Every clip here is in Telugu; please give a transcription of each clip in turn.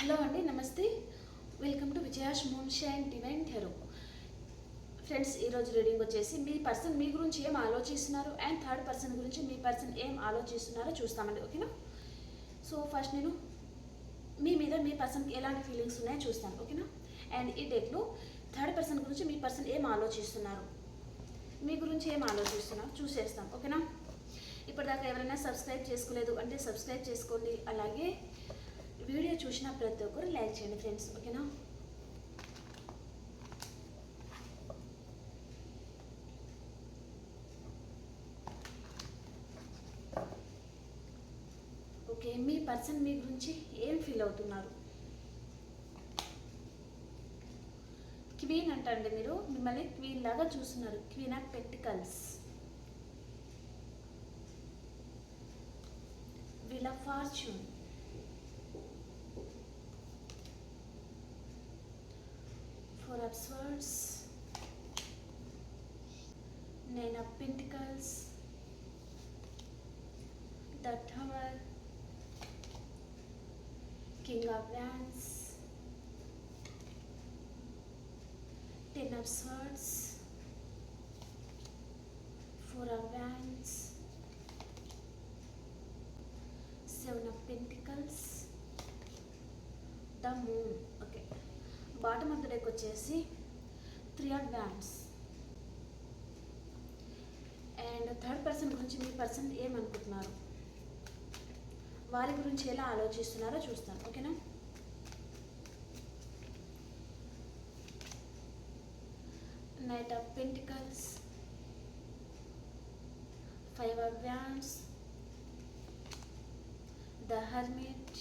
హలో అండి నమస్తే. Welcome to Vijaya's moon and divine tarot friends ఈరోజు రీడింగ్ వచ్చేసి మీ పర్సన్ మీ గురించి ఏం ఆలోచిస్తున్నారు అండ్ థర్డ్ పర్సన్ గురించి మీ పర్సన్ ఏం ఆలోచిస్తున్నారో చూస్తామండి ఓకేనా సో ఫస్ట్ నేను మీ మీద మీ పర్సన్కి ఎలాంటి ఫీలింగ్స్ ఉన్నాయో చూస్తాను ఓకేనా అండ్ ఈ డేట్లో థర్డ్ పర్సన్ గురించి మీ పర్సన్ ఏం ఆలోచిస్తున్నారు? మీ గురించి ఏం ఆలోచిస్తున్నారు? చూసేస్తాం ఓకేనా ఇప్పటిదాకా ఎవరైనా సబ్స్క్రైబ్ చేసుకోలేదు అంటే సబ్స్క్రైబ్ చేసుకోండి. అలాగే వీడియో చూసిన ప్రతి ఒక్కరు లైక్ చేయండి ఫ్రెండ్స్ ఓకేనా? ఓకే మీ పర్సన్ మీ గురించి ఏం ఫీల్ అవుతున్నారు? క్వీన్ అంటండి మీరు మిమ్మల్ని క్వీన్ లాగా చూస్తున్నారు queen of pentacles wheel of fortune. Four of Swords, Nine of Pentacles, the Tower, King of Wands, Ten of Swords, Four of Wands, Seven of Pentacles, the Moon. Bottom of the deck వచ్చేసి three of wands and third person గురించి మీ పర్సన్ ఏమనుకుంటున్నారు? వారి గురించి ఎలా ఆలోచిస్తున్నారో చూస్తాను. ఓకేనా knight of pentacles five of wands the hermit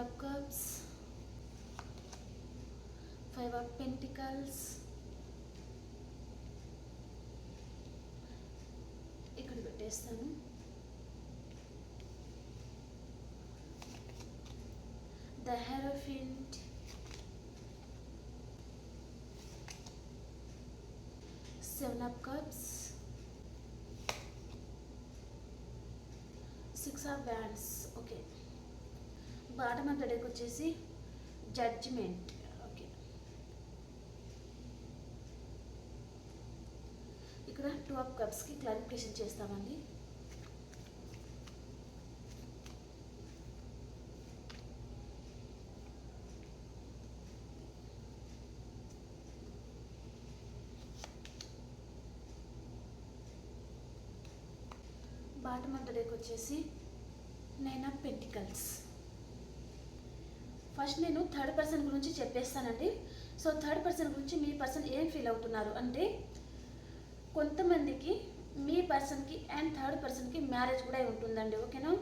five of cups five of pentacles ఇక్కడ పెట్టేస్తాను. The Hierophant, Seven of Cups, six of wands okay bottom of the deck వచ్చేసి జడ్జిమెంట్. ఓకే. ఇక్కడ టూ ఆఫ్ కప్స్కి క్లారిఫికేషన్ చేస్తామండి. బాటమ్ ఆఫ్ ద వచ్చేసి నైన్ ఆఫ్ పెంటికల్స్. ఫస్ట్ నేను థర్డ్ పర్సన్ గురించి చెప్పేస్తానండి. సో థర్డ్ పర్సన్ గురించి మీ పర్సన్ ఏం ఫీల్ అవుతున్నారు అంటే కొంతమందికి మీ పర్సన్కి అండ్ థర్డ్ పర్సన్కి మ్యారేజ్ కూడా ఉంటుందండి ఓకేనా?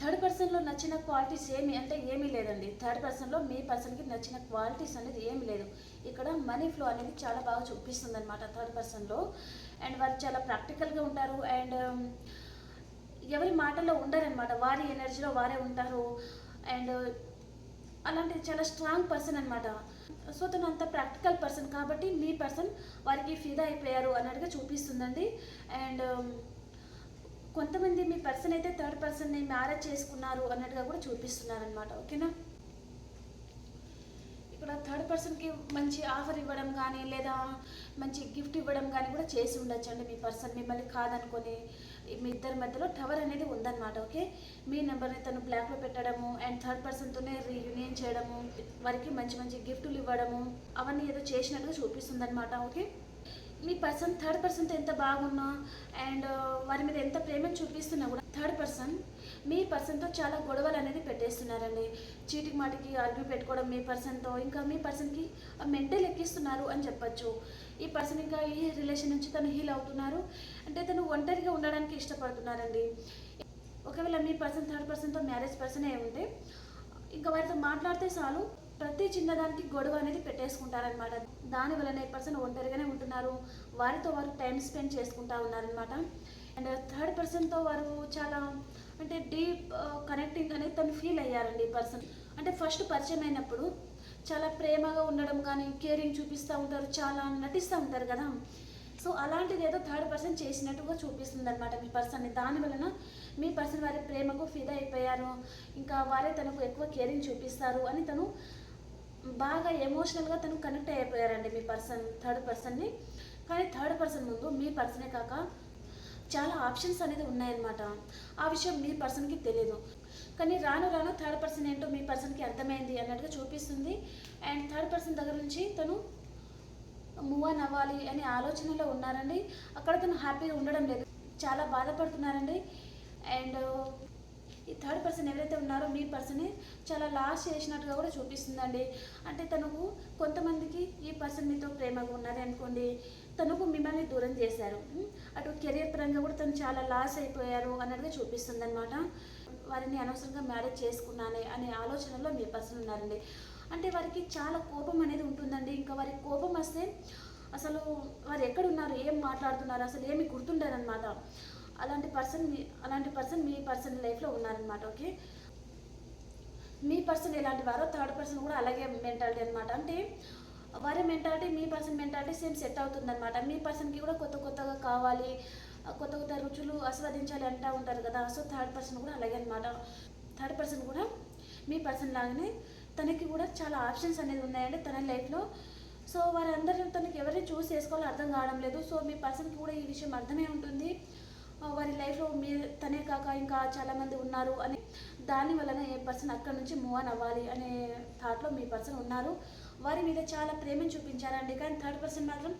థర్డ్ పర్సన్లో నచ్చిన క్వాలిటీస్ ఏమి అంటే ఏమీ లేదండి. థర్డ్ పర్సన్లో మీ పర్సన్కి నచ్చిన క్వాలిటీస్ అనేది ఏమీ లేదు. ఇక్కడ మనీ ఫ్లో అనేది చాలా బాగా చూపిస్తుంది అనమాట థర్డ్ పర్సన్లో. అండ్ వారు చాలా ప్రాక్టికల్గా ఉంటారు అండ్ ఎవరి మాటల్లో ఉండరనమాట వారి ఎనర్జీలో వారే ఉంటారు. అండ్ అలాంటి చాలా స్ట్రాంగ్ పర్సన్ అనమాట సో తను అంత ప్రాక్టికల్ పర్సన్ కాబట్టి మీ పర్సన్ వారికి ఫిదా అయిపోయారు అన్నట్టుగా చూపిస్తుందండి. అండ్ um, కొంతమంది మీ పర్సన్ అయితే థర్డ్ పర్సన్ని మ్యారేజ్ చేసుకున్నారు అన్నట్టుగా కూడా చూపిస్తున్నారు అనమాట ఓకేనా ఇక్కడ థర్డ్ పర్సన్కి మంచి ఆఫర్ ఇవ్వడం కానీ లేదా మంచి గిఫ్ట్ ఇవ్వడం కానీ కూడా చేసి ఉండొచ్చు అండి మీ పర్సన్ మిమ్మల్ని కాదనుకొని మీ ఇద్దరి మధ్యలో టవర్ అనేది ఉందన్నమాట ఓకే? మీ నెంబర్ని తను బ్లాక్లో పెట్టడము అండ్ థర్డ్ పర్సన్తోనే రీయూనియన్ చేయడము వారికి మంచి మంచి గిఫ్టులు ఇవ్వడము అవన్నీ ఏదో చేసినట్టుగా చూపిస్తుంది అనమాట ఓకే? మీ పర్సన్ థర్డ్ పర్సన్తో ఎంత బాగున్నా అండ్ వారి మీద ఎంత ప్రేమ చూపిస్తున్నా కూడా థర్డ్ పర్సన్ పర్సన్తో చాలా గొడవలు అనేది పెట్టేస్తున్నారండి. చీటికి మాటికి ఆర్గ్యూ పెట్టుకోవడం మీ పర్సన్తో ఇంకా మీ పర్సన్కి మెంటల్ ఎక్కిస్తున్నారు అని చెప్పొచ్చు. ఈ పర్సన్ ఇంకా ఈ రిలేషన్ నుంచి తను హీల్ అవుతున్నారు. అంటే తను ఒంటరిగా ఉండడానికి ఇష్టపడుతున్నారండి. ఒకవేళ మీ పర్సన్ థర్డ్ పర్సన్తో మ్యారేజ్ పర్సన్ ఏ ఉంటే ఇంకా వారితో మాట్లాడితే చాలు ప్రతి చిన్నదానికి గొడవ అనేది పెట్టేసుకుంటారనమాట దాని వలన ఈ పర్సన్ ఒంటరిగానే ఉంటున్నారు. వారితో వారు టైం స్పెండ్ చేసుకుంటా ఉన్నారనమాట అండ్ థర్డ్ పర్సన్తో వారు చాలా అంటే డీప్ కనెక్టింగ్ అనేది తను ఫీల్ అయ్యారండి ఈ పర్సన్. అంటే ఫస్ట్ పరిచయం అయినప్పుడు చాలా ప్రేమగా ఉండడం కానీ కేరింగ్ చూపిస్తూ ఉంటారు చాలా నటిస్తూ ఉంటారు కదా. సో అలాంటిది ఏదో థర్డ్ పర్సన్ చేసినట్టుగా చూపిస్తుంది అనమాట మీ పర్సన్ని. దాని వలన మీ పర్సన్ వారి ప్రేమకు ఫిదా అయిపోయారు ఇంకా వారే తనకు ఎక్కువ కేరింగ్ చూపిస్తారు అని తను బాగా ఎమోషనల్గా తను కనెక్ట్ అయిపోయారండి మీ పర్సన్ థర్డ్ పర్సన్ని కానీ థర్డ్ పర్సన్ ముందు మీ పర్సనే కాక చాలా ఆప్షన్స్ అనేది ఉన్నాయన్నమాట. ఆ విషయం మీ పర్సన్కి తెలియదు కానీ రాను రాను థర్డ్ పర్సన్ ఏంటో మీ పర్సన్కి అర్థమైంది అన్నట్టుగా చూపిస్తుంది. అండ్ థర్డ్ పర్సన్ దగ్గర నుంచి తను మూవ్ ఆన్ అవ్వాలి అనే ఆలోచనలో ఉన్నారండి. అక్కడ తను హ్యాపీగా ఉండడం లేదు. చాలా బాధపడుతున్నారండి. అండ్ ఈ థర్డ్ పర్సన్ ఎవరైతే ఉన్నారో మీ పర్సనే చాలా లాస్ చేసినట్టుగా కూడా చూపిస్తుందండి. అంటే తనకు కొంతమందికి ఈ పర్సన్ మీతో ప్రేమగా ఉన్నది అనుకోండి. తనకు మిమ్మల్ని దూరం చేశారు. అటు కెరియర్ పరంగా కూడా తను చాలా లాస్ అయిపోయారు అన్నట్టుగా చూపిస్తుంది అనమాట వారిని అనవసరంగా మ్యారేజ్ చేసుకున్నానే అనే ఆలోచనలో మీ పర్సన్ ఉన్నారండి. అంటే వారికి చాలా కోపం అనేది ఉంటుందండి. ఇంకా వారికి కోపం వస్తే అసలు వారు ఎక్కడున్నారు ఏం మాట్లాడుతున్నారు అసలు ఏమి గుర్తుండరనమాట అలాంటి పర్సన్ మీ అలాంటి పర్సన్ మీ పర్సన్ లైఫ్లో ఉన్నారనమాట ఓకే? మీ పర్సన్ ఎలాంటి వారో థర్డ్ పర్సన్ కూడా అలాగే మెంటాలిటీ అనమాట అంటే వారి మెంటాలిటీ మీ పర్సన్ మెంటాలిటీ సేమ్ సెట్ అవుతుందన్నమాట. మీ పర్సన్కి కూడా కొత్త కొత్తగా కావాలి కొత్త కొత్త రుచులు ఆస్వాదించాలి అంటూ ఉంటారు కదా. సో థర్డ్ పర్సన్ కూడా అలాగే అనమాట థర్డ్ పర్సన్ కూడా మీ పర్సన్ లాగానే తనకి కూడా చాలా ఆప్షన్స్ అనేది ఉన్నాయండి తన లైఫ్లో సో వారందరూ తనకి ఎవరిని చూస్ చేసుకోవాలో అర్థం కావడం లేదు. సో మీ పర్సన్కి కూడా ఈ విషయం అర్థమే ఉంటుంది. వారి లైఫ్లో మీ తనే కాక ఇంకా చాలామంది ఉన్నారు అని దాని వలన ఏ పర్సన్ అక్కడ నుంచి మూవ్ ఆన్ అవ్వాలి అనే థాట్లో మీ పర్సన్ ఉన్నారు. వారి మీద చాలా ప్రేమను చూపించారండి. కానీ థర్డ్ పర్సన్ మాత్రం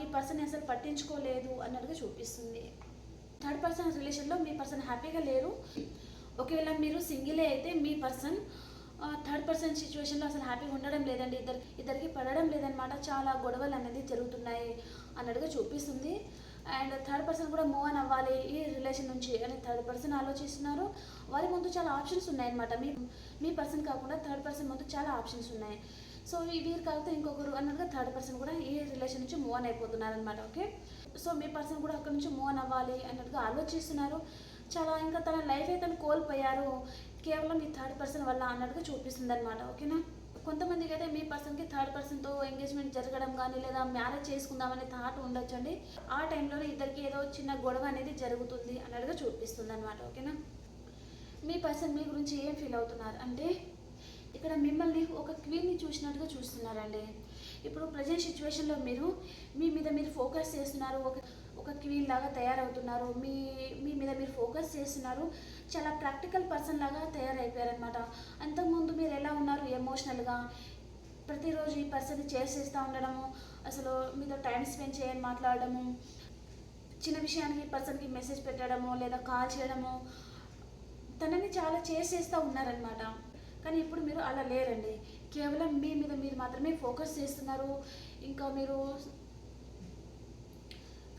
ఈ పర్సన్ అసలు పట్టించుకోలేదు అన్నట్టుగా చూపిస్తుంది. థర్డ్ పర్సన్ రిలేషన్లో మీ పర్సన్ హ్యాపీగా లేరు. ఒకవేళ మీరు సింగిలే అయితే మీ పర్సన్ థర్డ్ పర్సన్ సిచ్యువేషన్లో అసలు హ్యాపీగా ఉండడం లేదండి. ఇద్దరు ఇద్దరికి పడడం లేదనమాట చాలా గొడవలు అనేది జరుగుతున్నాయి అన్నట్టుగా చూపిస్తుంది. అండ్ థర్డ్ పర్సన్ కూడా మూవ్ అని అవ్వాలి ఈ రిలేషన్ నుంచి అని థర్డ్ పర్సన్ ఆలోచిస్తున్నారు. వారి ముందు చాలా ఆప్షన్స్ ఉన్నాయన్నమాట. మీ మీ పర్సన్ కాకుండా థర్డ్ పర్సన్ ముందు చాలా ఆప్షన్స్ ఉన్నాయి. సో వీరు కాకపోతే ఇంకొకరు అన్నట్టుగా థర్డ్ పర్సన్ కూడా ఈ రిలేషన్ నుంచి మూవ్ ఆన్ అయిపోతున్నారు అనమాట ఓకే సో మీ పర్సన్ కూడా అక్కడ నుంచి మూవ్ ఆన్ అవ్వాలి అన్నట్టుగా ఆలోచిస్తున్నారు. చాలా ఇంకా తన లైఫ్ అయితే తను కోల్పోయారు. కేవలం ఈ థర్డ్ పర్సన్ వల్ల అన్నట్టుగా చూపిస్తుంది అనమాట ఓకేనా కొంతమందికి అయితే మీ పర్సన్కి థర్డ్ పర్సన్తో ఎంగేజ్మెంట్ జరగడం కానీ లేదా మ్యారేజ్ చేసుకుందామనే థాట్ ఉండొచ్చండి. ఆ టైంలోనే ఇద్దరికి ఏదో చిన్న గొడవ అనేది జరుగుతుంది అన్నట్టుగా చూపిస్తుంది అనమాట ఓకేనా మీ పర్సన్ మీ గురించి ఏం ఫీల్ అవుతున్నారు? అంటే ఇక్కడ మిమ్మల్ని ఒక క్వీన్ని చూసినట్టుగా చూస్తున్నారండి. ఇప్పుడు ప్రజెంట్ సిచ్యువేషన్లో మీరు మీ మీద మీరు ఫోకస్ చేస్తున్నారు ఒక ఒక క్వీన్ లాగా తయారవుతున్నారు మీ మీ మీద మీరు ఫోకస్ చేస్తున్నారు చాలా ప్రాక్టికల్ పర్సన్ లాగా తయారైపోయారనమాట అంతకుముందు మీరు ఎలా ఉన్నారు ఎమోషనల్గా ప్రతిరోజు ఈ పర్సన్ చేసేస్తూ ఉండడము అసలు మీతో టైం స్పెండ్ చేయని మాట్లాడడము చిన్న విషయానికి ఈ పర్సన్కి మెసేజ్ పెట్టడము లేదా కాల్ చేయడము తనని చాలా చేసేస్తూ ఉన్నారనమాట కానీ ఇప్పుడు మీరు అలా లేరండి. కేవలం మీ మీద మీరు మాత్రమే ఫోకస్ చేస్తున్నారు. ఇంకా మీరు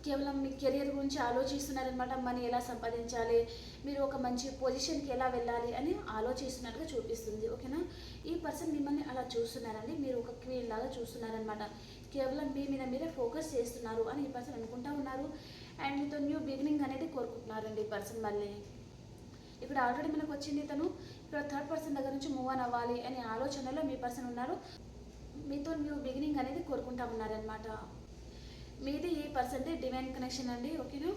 కేవలం మీ కెరియర్ గురించి ఆలోచిస్తున్నారనమాట మనీ ఎలా సంపాదించాలి? మీరు ఒక మంచి పొజిషన్కి ఎలా వెళ్ళాలి అని ఆలోచిస్తున్నట్టుగా చూపిస్తుంది. ఓకేనా ఈ పర్సన్ మిమ్మల్ని అలా చూస్తున్నారండి. మీరు ఒక క్వీన్ లాగా చూస్తున్నారనమాట కేవలం మీ మీద మీరే ఫోకస్ చేస్తున్నారు అని ఈ పర్సన్ అనుకుంటా ఉన్నారు. అండ్ మీతో న్యూ బిగినింగ్ అనేది కోరుకుంటున్నారండి ఈ పర్సన్ మళ్ళీ. ఇక్కడ ఆల్రెడీ మనకు వచ్చింది తను ఇక్కడ థర్డ్ పర్సన్ దగ్గర నుంచి మూవ్ ఆన్ అవ్వాలి అనే ఆలోచనలో మీ పర్సన్ ఉన్నారు. మీతో న్యూ బిగినింగ్ అనేది కోరుకుంటా ఉన్నారనమాట మీది ఈ పర్సన్ది డివైన్ కనెక్షన్ అండి ఓకేనా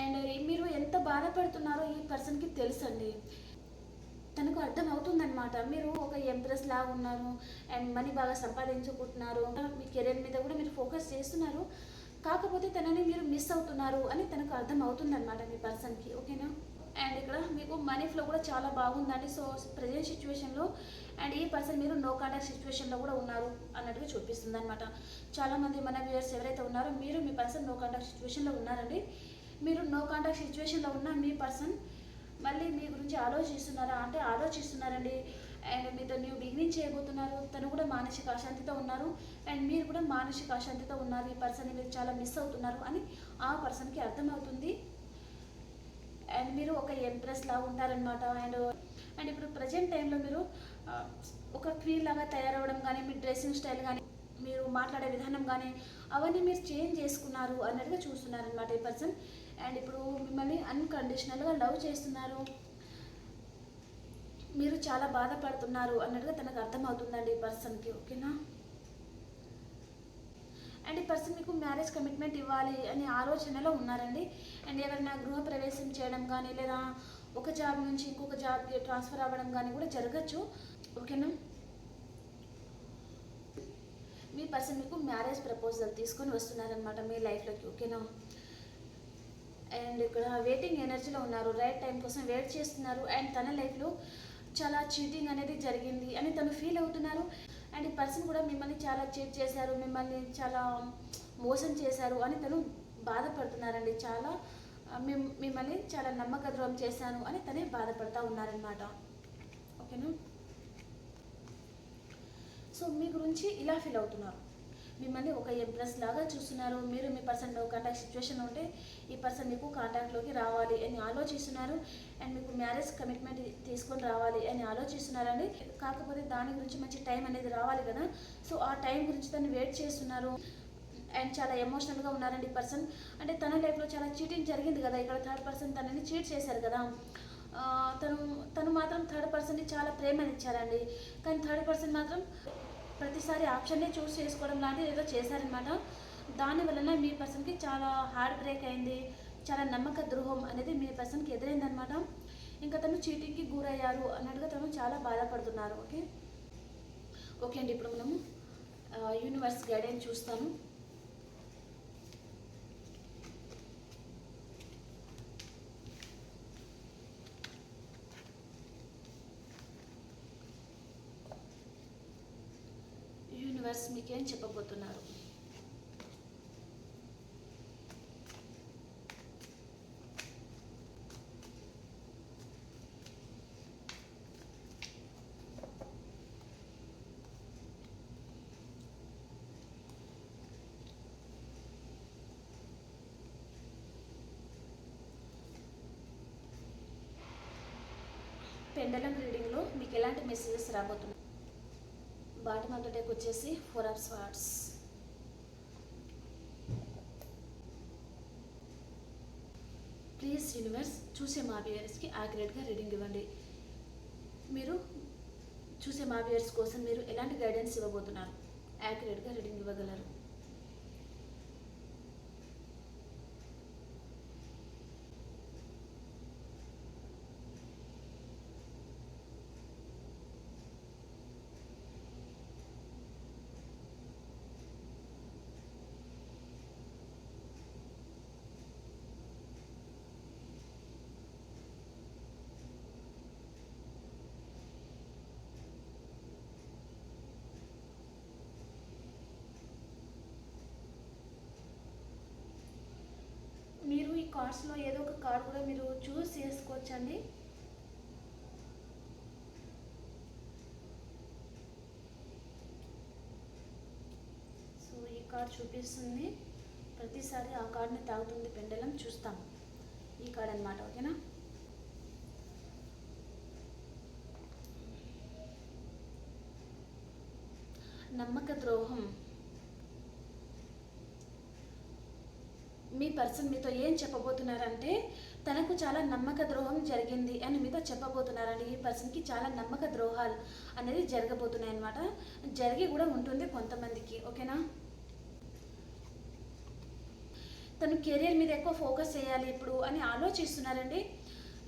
అండ్ మీరు ఎంత బాధపడుతున్నారో ఈ పర్సన్కి తెలుసండి. తనకు అర్థం అవుతుందనమాట మీరు ఒక ఎంప్రెస్ లాగా ఉన్నారు అండ్ మనీ బాగా సంపాదించుకుంటున్నారు. మీ కెరీర్ మీద కూడా మీరు ఫోకస్ చేస్తున్నారు. కాకపోతే తనని మీరు మిస్ అవుతున్నారు అని తనకు అర్థం అవుతుందన్నమాట మీ పర్సన్కి ఓకేనా అండ్ ఇక్కడ మీకు మనీ ఫ్లో కూడా చాలా బాగుందండి. సో ప్రజెంట్ సిచ్యువేషన్లో అండ్ ఈ పర్సన్ మీరు నో కాంటాక్ట్ సిచ్యువేషన్లో కూడా ఉన్నారు అన్నట్టుగా చూపిస్తుంది అనమాట చాలామంది మన వ్యూయర్స్ ఎవరైతే ఉన్నారో మీరు మీ పర్సన్ నో కాంటాక్ట్ సిచ్యువేషన్లో ఉన్నారండి. మీరు నో కాంటాక్ట్ సిచ్యువేషన్లో ఉన్న మీ పర్సన్ మళ్ళీ మీ గురించి ఆలోచిస్తున్నారా? అంటే ఆలోచిస్తున్నారండి. అండ్ మీతో న్యూ బిగినింగ్ చేయబోతున్నారు తను కూడా మానసిక అశాంతితో ఉన్నారు. అండ్ మీరు కూడా మానసిక అశాంతితో ఉన్నారు. ఈ పర్సన్ని మీరు చాలా మిస్ అవుతున్నారు అని ఆ పర్సన్కి అర్థమవుతుంది. అండ్ మీరు ఒక ఎంప్రెస్ లాగా ఉంటారనమాట అండ్ అండ్ ఇప్పుడు ప్రజెంట్ టైంలో మీరు ఒక క్వీన్ లాగా తయారవడం కానీ మీ డ్రెస్సింగ్ స్టైల్ కానీ మీరు మాట్లాడే విధానం కానీ అవన్నీ మీరు చేంజ్ చేసుకున్నారు అన్నట్టుగా చూస్తున్నారనమాట ఈ పర్సన్. అండ్ ఇప్పుడు మిమ్మల్ని అన్కండిషనల్గా లవ్ చేస్తున్నారు. మీరు చాలా బాధపడుతున్నారు అన్నట్టుగా తనకు అర్థమవుతుందండి ఈ పర్సన్కి ఓకేనా? అండ్ ఈ పర్సన్ మీకు మ్యారేజ్ కమిట్మెంట్ ఇవ్వాలి అనే ఆలోచనలో ఉన్నారండి. అండ్ ఎవరైనా గృహ ప్రవేశం చేయడం కానీ లేదా ఒక జాబ్ నుంచి ఇంకొక జాబ్కి ట్రాన్స్ఫర్ అవ్వడం కానీ కూడా జరగచ్చు ఓకేనా? మీ పర్సన్ మీకు మ్యారేజ్ ప్రపోజల్ తీసుకొని వస్తున్నారనమాట మీ లైఫ్లోకి ఓకేనా? అండ్ ఇక్కడ వెయిటింగ్ ఎనర్జీలో ఉన్నారు. రైట్ టైం కోసం వెయిట్ చేస్తున్నారు. అండ్ తన లైఫ్లో చాలా చీటింగ్ అనేది జరిగింది అని తను ఫీల్ అవుతున్నారు. అండ్ ఈ పర్సన్ కూడా మిమ్మల్ని చాలా చీట్ చేశారు మిమ్మల్ని చాలా మోసం చేశారు అని తను బాధపడుతున్నారండి. చాలా మిమ్- మిమ్మల్ని చాలా నమ్మక ద్రోహం చేశాను అని తనే బాధపడతా ఉన్నారనమాట ఓకేనా సో మీ గురించి ఇలా ఫీల్ అవుతున్నారు. మిమ్మల్ని ఒక ఎంప్రెస్ లాగా చూస్తున్నారు. మీరు మీ పర్సన్ కాంటాక్ట్ సిచ్యువేషన్ ఉంటే ఈ పర్సన్ మీకు కాంటాక్ట్లోకి రావాలి అని ఆలోచిస్తున్నారు. అండ్ మీకు మ్యారేజ్ కమిట్మెంట్ తీసుకొని రావాలి అని ఆలోచిస్తున్నారండి. కాకపోతే దాని గురించి మంచి టైం అనేది రావాలి కదా. సో ఆ టైం గురించి తను వెయిట్ చేస్తున్నారు. అండ్ చాలా ఎమోషనల్గా ఉన్నారండి ఈ పర్సన్ అంటే తన లైఫ్లో చాలా చీటింగ్ జరిగింది కదా. ఇక్కడ థర్డ్ పర్సన్ తనని చీట్ చేశారు కదా. తను తను మాత్రం థర్డ్ పర్సన్ని చాలా ప్రేమనిచ్చారండి. కానీ థర్డ్ పర్సన్ మాత్రం ప్రతిసారి ఆప్షన్నే చూస్ చేసుకోవడం లాంటిది ఏదో చేశారనమాట. దాని వలన మీ పర్సన్కి చాలా హార్ట్ బ్రేక్ అయింది చాలా నమ్మక ద్రోహం అనేది మీ పర్సన్కి ఎదురైందనమాట. ఇంకా తను చీటింగ్కి గురయ్యారు అన్నట్టుగా తను చాలా బాధపడుతున్నారు ఓకే? ఓకే అండి ఇప్పుడు మనము యూనివర్స్ గైడెన్స్ చూస్తాను. యూనివర్స్ మీకేం చెప్పబోతున్నారు. పెండలం రీడింగ్లో మీకు ఎలాంటి మెసేజెస్ రాబోతున్నాయి? బాటమ్ ఆఫ్ వచ్చేసి four of swords please universe చూసే మా వ్యూయర్స్కి యాక్యురేట్గా రీడింగ్ ఇవ్వండి. మీరు చూసే మా వ్యూయర్స్ కోసం మీరు ఎలాంటి గైడెన్స్ ఇవ్వబోతున్నారు? యాక్యురేట్గా రీడింగ్ ఇవ్వగలరు మీరు ఈ కార్డ్స్లో ఏదో ఒక కార్డ్ కూడా మీరు చూస్ చేసుకోవచ్చండి. సో ఈ కార్డ్ చూపిస్తుంది. ప్రతిసారి ఆ కార్డ్ని తాగుతుంది పెండలం. చూస్తాం. ఈ కార్డ్ అన్నమాట ఓకేనా? నమ్మక ద్రోహం. మీ పర్సన్ మీతో ఏం చెప్పబోతున్నారంటే తనకు చాలా నమ్మక ద్రోహం జరిగింది అని మీతో చెప్పబోతున్నారండి. ఈ పర్సన్కి చాలా నమ్మక ద్రోహాలు అనేది జరగబోతున్నాయి అనమాట జరిగి కూడా ఉంటుంది కొంతమందికి ఓకేనా? తను కెరియర్ మీద ఎక్కువ ఫోకస్ చేయాలి ఇప్పుడు అని ఆలోచిస్తున్నారండి.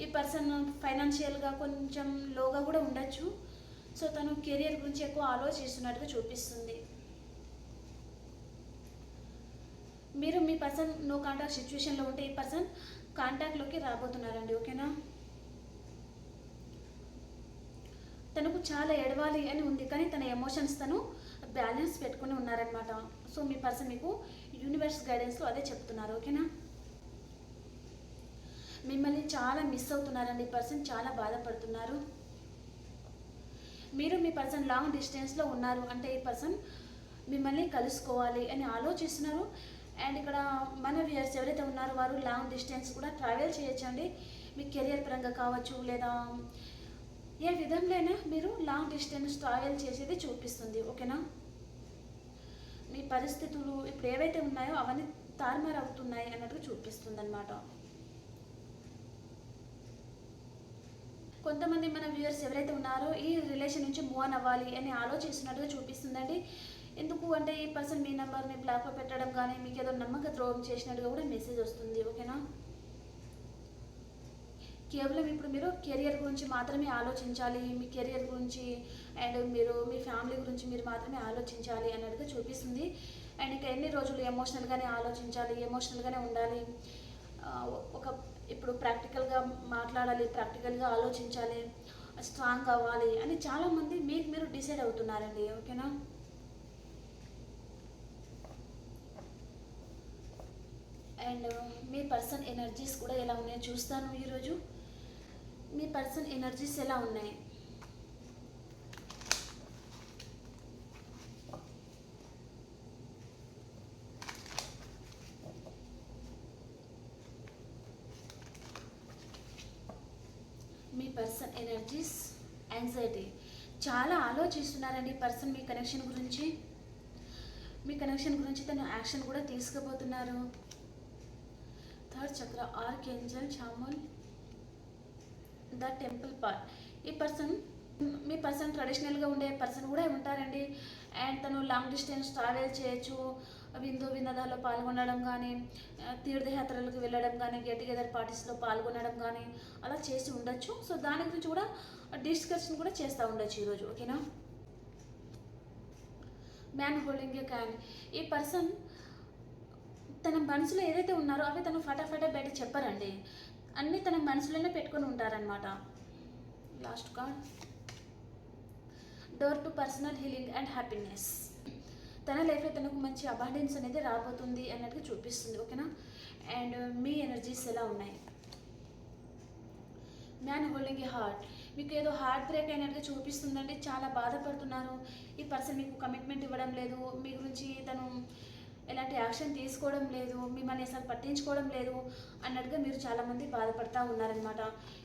ఈ పర్సన్ ఫైనాన్షియల్గా కొంచెం లోగా కూడా ఉండొచ్చు. సో తను కెరియర్ గురించి ఎక్కువ ఆలోచిస్తున్నట్టుగా చూపిస్తుంది. మీరు మీ పర్సన్ నో కాంటాక్ట్ సిచ్యువేషన్లో ఉంటే ఈ పర్సన్ కాంటాక్ట్లోకి రాబోతున్నారండి ఓకేనా? తనకు చాలా ఎడవాలి అని ఉంది కానీ తన ఎమోషన్స్ తను బ్యాలెన్స్ పెట్టుకుని ఉన్నారనమాట సో మీ పర్సన్ మీకు యూనివర్స్ గైడెన్స్లో అదే చెప్తున్నారు ఓకేనా? మిమ్మల్ని చాలా మిస్ అవుతున్నారండి ఈ పర్సన్ చాలా బాధపడుతున్నారు. మీరు మీ పర్సన్ లాంగ్ డిస్టెన్స్లో ఉన్నారు అంటే ఈ పర్సన్ మిమ్మల్ని కలుసుకోవాలి అని ఆలోచిస్తున్నారు అండ్ ఇక్కడ మన వ్యూయర్స్ ఎవరైతే ఉన్నారో వారు లాంగ్ డిస్టెన్స్ కూడా ట్రావెల్ చేయొచ్చండి. మీ కెరియర్ పరంగా కావచ్చు లేదా ఏ విధంగానైనా మీరు లాంగ్ డిస్టెన్స్ ట్రావెల్ చేసేది చూపిస్తుంది. ఓకేనా మీ పరిస్థితులు ఇప్పుడు ఏవైతే ఉన్నాయో అవన్నీ తారుమారు అవుతున్నాయి అన్నట్టుగా చూపిస్తుంది అనమాట కొంతమంది మన వ్యూయర్స్ ఎవరైతే ఉన్నారో ఈ రిలేషన్ నుంచి మూవ్ అవ్వాలి అని ఆలోచిస్తున్నట్టుగా చూపిస్తుందండి. ఎందుకు అంటే ఈ పర్సన్ మీ నెంబర్ని బ్లాక్లో పెట్టడం కానీ మీకు ఏదో నమ్మక ద్రోహం చేసినట్టుగా కూడా మెసేజ్ వస్తుంది ఓకేనా? కేవలం ఇప్పుడు మీరు కెరియర్ గురించి మాత్రమే ఆలోచించాలి మీ కెరియర్ గురించి అండ్ మీరు మీ ఫ్యామిలీ గురించి మీరు మాత్రమే ఆలోచించాలి అన్నట్టుగా చూపిస్తుంది. అండ్ ఇంకా ఎన్ని రోజులు ఎమోషనల్గానే ఆలోచించాలి ఎమోషనల్గానే ఉండాలి. ఒక ఇప్పుడు ప్రాక్టికల్గా మాట్లాడాలి ప్రాక్టికల్గా ఆలోచించాలి స్ట్రాంగ్ అవ్వాలి అని చాలామంది మీకు మీరు డిసైడ్ అవుతున్నారండి ఓకేనా? అండ్ మీ పర్సన్ ఎనర్జీస్ కూడా ఎలా ఉన్నాయో చూస్తాను ఈరోజు. మీ పర్సన్ ఎనర్జీస్ ఎలా ఉన్నాయి? మీ పర్సన్ ఎనర్జీస్ యాంగ్జైటీ చాలా ఆలోచిస్తున్నారండి పర్సన్ మీ కనెక్షన్ గురించి. మీ కనెక్షన్ గురించి తను యాక్షన్ కూడా తీసుకుపోతున్నారు. Third chakra archangel Chamuel the temple part ఈ పర్సన్ మీ పర్సన్ ట్రెడిషనల్గా ఉండే పర్సన్ కూడా ఉంటారండి. అండ్ తను లాంగ్ డిస్టెన్స్ ట్రావెల్ చేయొచ్చు. విందు వినోదాల్లో పాల్గొనడం కానీ తీర్థయాత్రలకు వెళ్ళడం కానీ గెట్ టుగెదర్ పార్టీస్లో పాల్గొనడం కానీ అలా చేసి ఉండొచ్చు. సో దాని గురించి కూడా డిస్కషన్ కూడా చేస్తూ ఉండొచ్చు ఈరోజు ఓకేనా మ్యాన్ హోల్డింగ్ ఏ క్యాన్ ఈ పర్సన్ తన మనసులో ఏదైతే ఉన్నారో అవి తను ఫటాఫటా బయట చెప్పారండి. అన్నీ తన మనసులోనే పెట్టుకొని ఉంటారనమాట last card door to personal healing and happiness తన లైఫ్లో తనకు మంచి అబాండెన్స్ అనేది రాబోతుంది అన్నట్టుగా చూపిస్తుంది ఓకేనా? అండ్ మీ ఎనర్జీస్ ఎలా ఉన్నాయి? మ్యాన్ హోల్డింగ్ ఏ హార్ట్ మీకు ఏదో హార్ట్ బ్రేక్ అయినట్టుగా చూపిస్తుందండి చాలా బాధపడుతున్నారు. ఈ పర్సన్ మీకు కమిట్మెంట్ ఇవ్వడం లేదు. మీ గురించి తను ఎలాంటి యాక్షన్ తీసుకోవడం లేదు మిమ్మల్ని అసలు పట్టించుకోవడం లేదు అన్నట్టుగా మీరు చాలామంది బాధపడతా ఉన్నారనమాట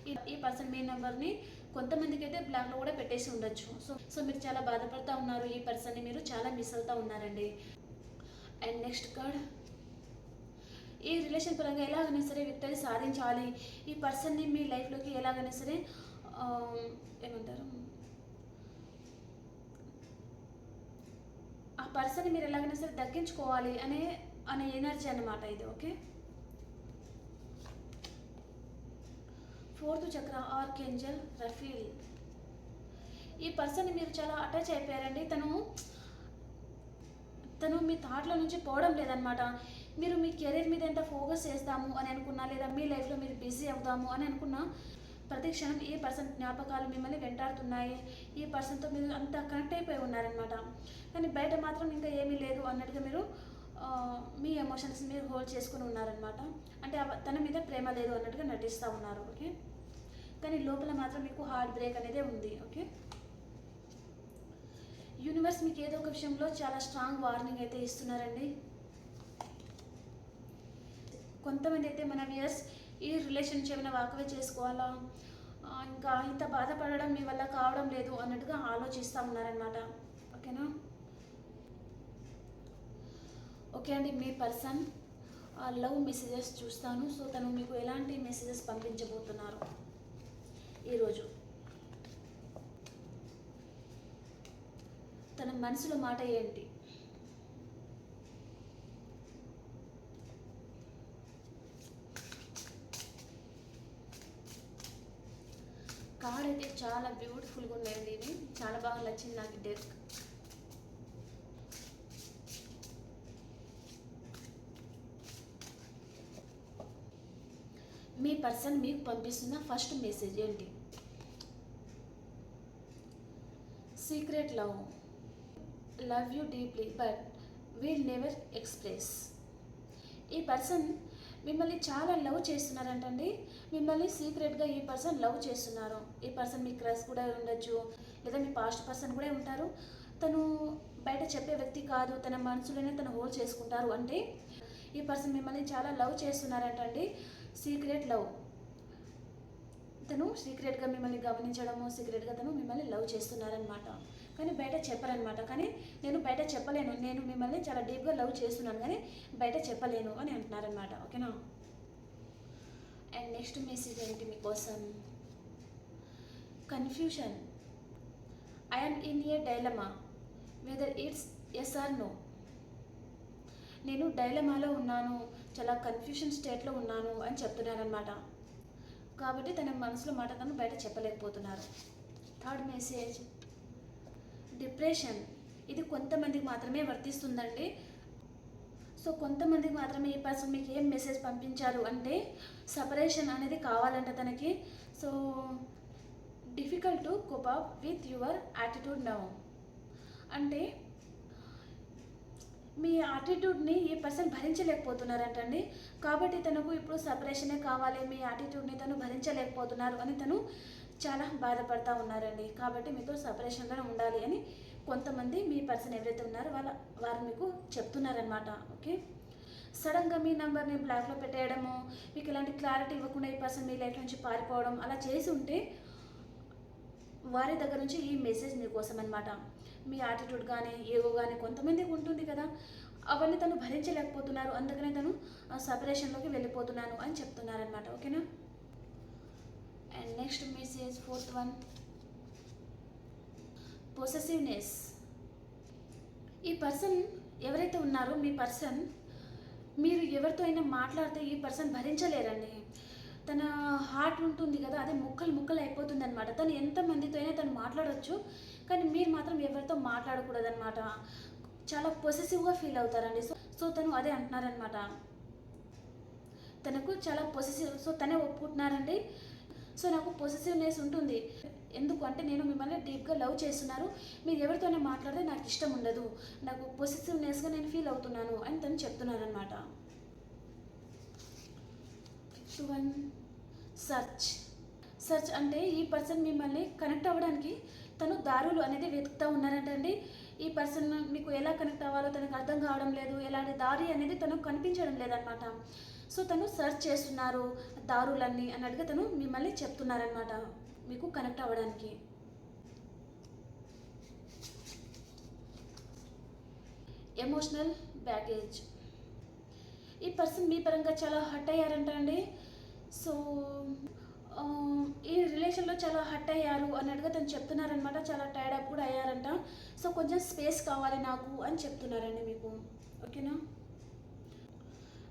ఈ ఈ పర్సన్ మీ నెంబర్ని కొంతమందికి అయితే బ్లాక్లో కూడా పెట్టేసి ఉండొచ్చు. సో సో మీరు చాలా బాధపడతా ఉన్నారు ఈ పర్సన్ని మీరు చాలా మిస్ అవుతా ఉన్నారండి. And next card. ఈ రిలేషన్ పరంగా ఎలాగైనా సరే విక్టరీ సాధించాలి. ఈ పర్సన్ని మీ లైఫ్లోకి ఎలాగైనా సరే ఏమంటారు? ఆ పర్సన్ మీరు ఎలాగైనా సరే దక్కించుకోవాలి అనే అనే ఎనర్జీ అన్నమాట ఇది okay? Fourth chakra archangel Raphael. ఈ పర్సన్ మీరు చాలా అటాచ్ అయిపోయారండి. తను తను మీ థాట్లో నుంచి పోవడం లేదనమాట మీరు మీ కెరీర్ మీద ఎంత ఫోకస్ చేస్తాము అని అనుకున్నా లేదా మీ లైఫ్లో మీరు బిజీ అవుతాము అని అనుకున్నా ప్రతి క్షణం ఈ పర్సన్ జ్ఞాపకాలు మిమ్మల్ని వెంటాడుతున్నాయి? ఈ పర్సన్తో మీరు అంత కనెక్ట్ అయిపోయి ఉన్నారనమాట కానీ బయట మాత్రం ఇంకా ఏమీ లేదు అన్నట్టుగా మీరు మీ ఎమోషన్స్ మీరు హోల్డ్ చేసుకుని ఉన్నారనమాట అంటే తన మీద ప్రేమ లేదు అన్నట్టుగా నటిస్తూ ఉన్నారు ఓకే? కానీ లోపల మాత్రం మీకు హార్ట్ బ్రేక్ అనేది ఉంది ఓకే? యూనివర్స్ మీకు ఏదో ఒక విషయంలో చాలా స్ట్రాంగ్ వార్నింగ్ అయితే ఇస్తున్నారండి. కొంతమంది అయితే మన వ్యూయర్స్ ఈ రిలేషన్షిప్ ఏమైనా వాకవే చేసుకోవాలా? ఇంకా ఇంత బాధపడడం మీ వల్ల కావడం లేదు అన్నట్టుగా ఆలోచిస్తూ ఉన్నారనమాట ఓకేనా? ఓకే అండి మీ పర్సన్ లవ్ మెసేజెస్ చూస్తాను. సో తను మీకు ఎలాంటి మెసేజెస్ పంపించబోతున్నారు ఈరోజు? తన మనసులో మాట ఏంటి? కార్ అయితే చాలా బ్యూటిఫుల్గా ఉన్నాయండి ఇవి చాలా బాగా నచ్చింది నాకు డెక్ మీ పర్సన్ మీకు పంపిస్తున్న ఫస్ట్ మెసేజ్ ఏంటి? Secret love love you deeply but will never express ఈ పర్సన్ మిమ్మల్ని చాలా లవ్ చేస్తున్నారంటండి. మిమ్మల్ని సీక్రెట్గా ఈ పర్సన్ లవ్ చేస్తున్నారు. ఈ పర్సన్ మీ క్రష్ కూడా ఉండొచ్చు లేదా మీ పాస్ట్ పర్సన్ కూడా ఉంటారు. తను బయట చెప్పే వ్యక్తి కాదు తన మనసులోనే తను హోల్డ్ చేసుకుంటారు అంటే ఈ పర్సన్ మిమ్మల్ని చాలా లవ్ చేస్తున్నారంటండి. Secret love. తను సీక్రెట్గా మిమ్మల్ని గమనించడము సీక్రెట్గా తను మిమ్మల్ని లవ్ చేస్తున్నారనమాట కానీ బయట చెప్పరనమాట కానీ నేను బయట చెప్పలేను. నేను మిమ్మల్ని చాలా డీప్గా లవ్ చేస్తున్నాను. కానీ బయట చెప్పలేను అని అంటున్నారనమాట ఓకేనా? అండ్ నెక్స్ట్ మెసేజ్ ఏంటి మీకోసం? Confusion. I'm in a dilemma whether it's yes or no నేను డైలమాలో ఉన్నాను. చాలా కన్ఫ్యూషన్ స్టేట్లో ఉన్నాను అని చెప్తున్నారనమాట కాబట్టి తన మనసులో మాట తను బయట చెప్పలేకపోతున్నారు. Third message. డిప్రెషన్. ఇది కొంతమందికి మాత్రమే వర్తిస్తుందండి. సో కొంతమందికి మాత్రమే ఈ పర్సన్ మీకు ఏం మెసేజ్ పంపించారు అంటే సపరేషన్ అనేది కావాలంట తనకి. So difficult to cope up with your attitude now. అంటే మీ యాటిట్యూడ్ని ఈ పర్సన్ భరించలేకపోతున్నారంటండి. కాబట్టి తనకు ఇప్పుడు సపరేషనే కావాలి మీ యాటిట్యూడ్ని తను భరించలేకపోతున్నారు అని తను చాలా బాధపడతా ఉన్నారండి. కాబట్టి మీతో సపరేషన్గానే ఉండాలి అని కొంతమంది మీ పర్సన్ ఎవరైతే ఉన్నారో వాళ్ళ వారు మీకు చెప్తున్నారనమాట ఓకే? సడన్గా మీ నెంబర్ని బ్లాక్లో పెట్టేయడము మీకు ఇలాంటి క్లారిటీ ఇవ్వకుండా ఈ పర్సన్ మీ లైఫ్ నుంచి పారిపోవడం అలా చేసి ఉంటే వారి దగ్గర నుంచి ఈ మెసేజ్ మీకోసం అనమాట మీ యాటిట్యూడ్ కానీ ఏవో కానీ కొంతమందికి ఉంటుంది కదా. అవన్నీ తను భరించలేకపోతున్నారు. అందుకనే తను సపరేషన్లోకి వెళ్ళిపోతున్నాను అని చెప్తున్నారనమాట ఓకేనా? And next message fourth one possessiveness ఈ పర్సన్ ఎవరైతే ఉన్నారో మీ పర్సన్ మీరు ఎవరితో అయినా మాట్లాడితే ఈ పర్సన్ భరించలేరండి. తన హార్ట్ ఉంటుంది కదా అదే ముక్కలు ముక్కలు అయిపోతుంది అనమాట తను ఎంతమందితో అయినా తను మాట్లాడవచ్చు కానీ మీరు మాత్రం ఎవరితో మాట్లాడకూడదనమాట చాలా పొసెసివ్గా ఫీల్ అవుతారండి. సో సో తను అదే అంటున్నారనమాట తనకు చాలా పొసెసివ్ సో తనే ఒప్పుకుంటున్నారండి. సో నాకు పొసెసివ్నెస్ ఉంటుంది. ఎందుకు అంటే నేను మిమ్మల్ని డీప్గా లవ్ చేస్తున్నారు. మీరు ఎవరితోనే మాట్లాడితే నాకు ఇష్టం ఉండదు. నాకు పొసెసివ్నెస్గా నేను ఫీల్ అవుతున్నాను అని తను చెప్తున్నారనమాట వన్ సర్చ్ సర్చ్ అంటే ఈ పర్సన్ మిమ్మల్ని కనెక్ట్ అవ్వడానికి తను దారులు అనేది వెతుకుతూ ఉన్నారంటండి ఈ పర్సన్ మీకు ఎలా కనెక్ట్ అవ్వాలో తనకు అర్థం కావడం లేదు ఎలాంటి దారి అనేది తను కనిపించడం లేదనమాట సో తను సర్చ్ చేస్తున్నారు దారులన్నీ అన్నట్టుగా తను మిమ్మల్ని చెప్తున్నారనమాట మీకు కనెక్ట్ అవ్వడానికి. ఎమోషనల్ బ్యాగేజ్ ఈ పర్సన్ మీ పరంగా చాలా హట్ అయ్యారంట అండి. సో ఈ రిలేషన్లో చాలా హట్ అయ్యారు అన్నట్టుగా తను చెప్తున్నారనమాట చాలా టైర్డ్ అప్ కూడా అయ్యారంట. సో కొంచెం స్పేస్ కావాలి నాకు అని చెప్తున్నారండి మీకు. ఓకేనా?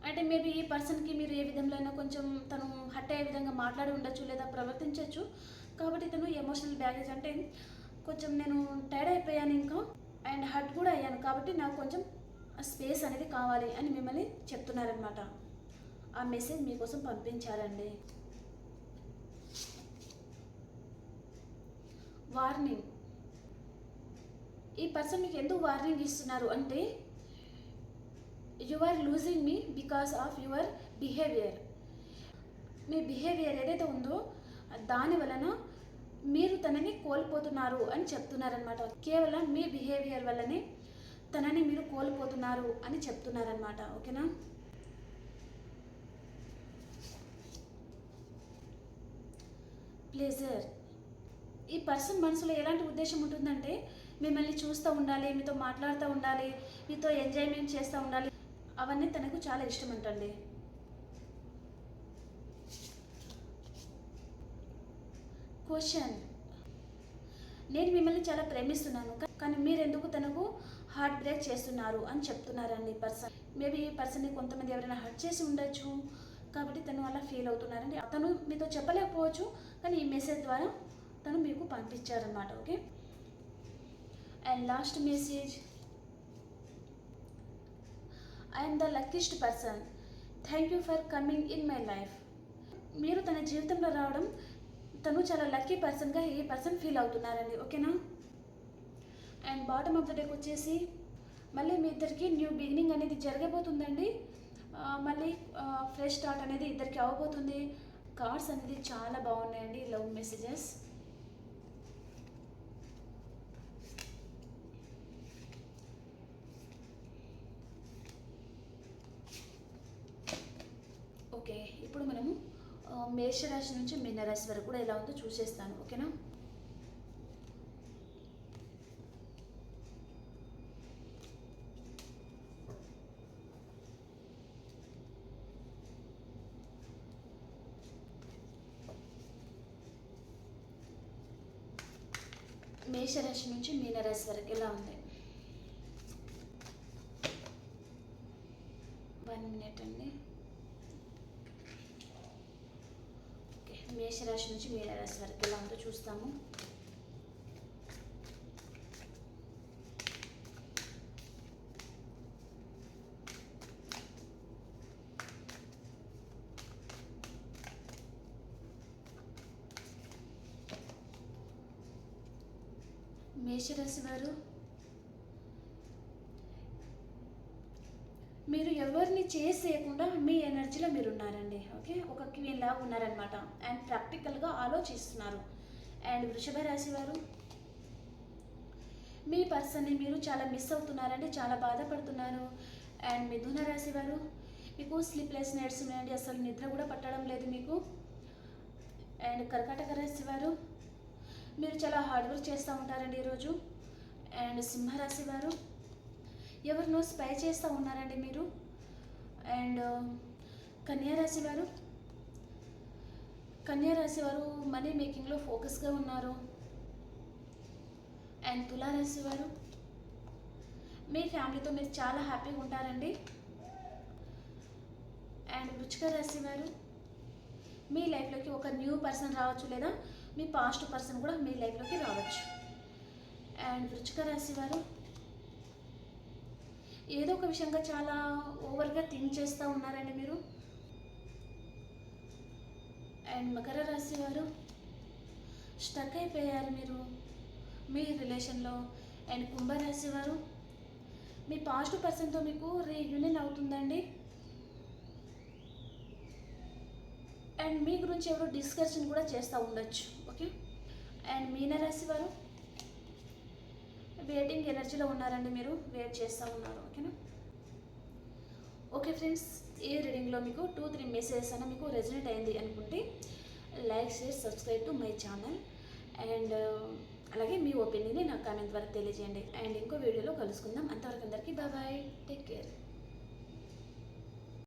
అంటే మేబీ ఈ పర్సన్కి మీరు ఏ విధంలో అయినా కొంచెం తను హట్ అయ్యే విధంగా మాట్లాడి ఉండొచ్చు లేదా ప్రవర్తించవచ్చు కాబట్టి తను ఎమోషనల్ బ్యాగేజ్ అంటే కొంచెం నేను టైర్డ్ అయిపోయాను ఇంకా అండ్ హట్ కూడా అయ్యాను. కాబట్టి నాకు కొంచెం స్పేస్ అనేది కావాలి అని మిమ్మల్ని చెప్తున్నారనమాట ఆ మెసేజ్ మీకోసం పంపించారండి. వార్నింగ్ ఈ పర్సన్ మీకు ఎందుకు వార్నింగ్ ఇస్తున్నారు అంటే you are losing me because of your behaviour me behaviour ఏదైతే ఉందో దాని వలన మీరు తనని కోల్పోతున్నారు అని చెప్తున్నారనమాట కేవలం మీ బిహేవియర్ వల్లనే తనని మీరు కోల్పోతున్నారు అని చెప్తున్నారనమాట ఓకేనా? ప్లేజర్ ఈ పర్సన్ మనసులో ఎలాంటి ఉద్దేశం ఉంటుందంటే మిమ్మల్ని చూస్తూ ఉండాలి మీతో మాట్లాడుతూ ఉండాలి మీతో ఎంజాయ్మెంట్ చేస్తూ ఉండాలి. అవన్నీ తనకు చాలా ఇష్టం అంటండి. క్వశ్చన్. నేను మిమ్మల్ని చాలా ప్రేమిస్తున్నాను కానీ కానీ మీరెందుకు తనకు హార్ట్ బ్రేక్ చేస్తున్నారు అని చెప్తున్నారండి ఈ పర్సన్. మేబీ ఈ పర్సన్ని కొంతమంది ఎవరైనా హర్ట్ చేసి ఉండొచ్చు కాబట్టి తను అలా ఫీల్ అవుతున్నారండి. అతను మీతో చెప్పలేకపోవచ్చు కానీ ఈ మెసేజ్ ద్వారా తను మీకు పంపించారనమాట okay and last message I'm the luckiest person thank you for coming in my life మీరు తన జీవితంలో రావడం తను చాలా లక్కీ పర్సన్గా ఈ పర్సన్ ఫీల్ అవుతున్నారండి ఓకేనా అండ్ బాటమ్ ఆఫ్ ద డేకి వచ్చేసి మళ్ళీ మీ ఇద్దరికి న్యూ బిగినింగ్ అనేది జరగబోతుందండి. మళ్ళీ ఫ్రెష్ స్టార్ట్ అనేది ఇద్దరికి అవ్వబోతుంది కార్డ్స్ అనేది చాలా బాగున్నాయండి లవ్ మెసేజెస్ ఓకే ఇప్పుడు మనము మేషరాశి నుంచి మీనరాశి వరకు కూడా ఎలా ఉందో చూసేస్తాను ఓకేనా? మేషరాశి నుంచి మీనరాశి వరకు ఇలా ఉంది వన్ మినిట్ అండి. మేషరాశి నుంచి మీనరాశి వరకు ఇలా ఉందో చూస్తాము. మేషరాశి వారు? మీరు ఎవరిని చేసేయకుండా మీ ఎనర్జీలో మీరు ఉన్నారండి ఓకే? ఒక క్వీన్ లాగా ఉన్నారనమాట అండ్ ప్రాక్టికల్గా ఆలోచిస్తున్నారు. అండ్ వృషభ రాశి వారు? మీ పర్సన్ని మీరు చాలా మిస్ అవుతున్నారండి చాలా బాధపడుతున్నారు. అండ్ మిథున రాశి వారు? మీకు స్లీప్లెస్ నైట్స్ ఉన్నాయండి అసలు నిద్ర కూడా పట్టడం లేదు మీకు. అండ్ కర్కాటక రాశి వారు? మీరు చాలా హార్డ్ వర్క్ చేస్తూ ఉంటారండి ఈరోజు. అండ్ సింహరాశి వారు ఎవరినో స్పై చేస్తూ ఉన్నారండి మీరు. అండ్ కన్యారాశి వారు కన్యారాశి వారు మనీ మేకింగ్లో ఫోకస్గా ఉన్నారు. అండ్ తులారాశి వారు మీ ఫ్యామిలీతో మీరు చాలా హ్యాపీగా ఉంటారండి. అండ్ వృచ్చిక రాశి వారు మీ లైఫ్లోకి ఒక న్యూ పర్సన్ రావచ్చు లేదా మీ పాస్ట్ పర్సన్ కూడా మీ లైఫ్లోకి రావచ్చు. అండ్ వృచ్చిక రాశి వారు ఏదో ఒక విషయంగా చాలా ఓవర్గా థింక్ చేస్తూ ఉన్నారండి మీరు. అండ్ మకర రాశి వారు స్టక్ అయిపోయారు మీరు. మీ రిలేషన్లో అండ్ కుంభరాశి వారు మీ పాస్ట్ పర్సన్తో మీకు రీయూనియన్ అవుతుందండి. అండ్ మీ గురించి ఎవరు డిస్కషన్ కూడా చేస్తూ ఉండొచ్చు. అండ్ మీనరాశి వారు వెయిటింగ్ ఎనర్జీలో ఉన్నారండి మీరు వెయిట్ చేస్తూ ఉన్నారు ఓకేనా ఓకే ఫ్రెండ్స్ ఈ రీడింగ్లో మీకు టూ త్రీ మెసేజెస్ అయినా మీకు రెజనేట్ అయింది అనుకుంటే like share subscribe to my channel and అలాగే మీ ఒపీనియన్ని నాకు కామెంట్ ద్వారా తెలియజేయండి. అండ్ ఇంకో వీడియోలో కలుసుకుందాం. అంతవరకు అందరికీ బాబాయ్ టేక్ కేర్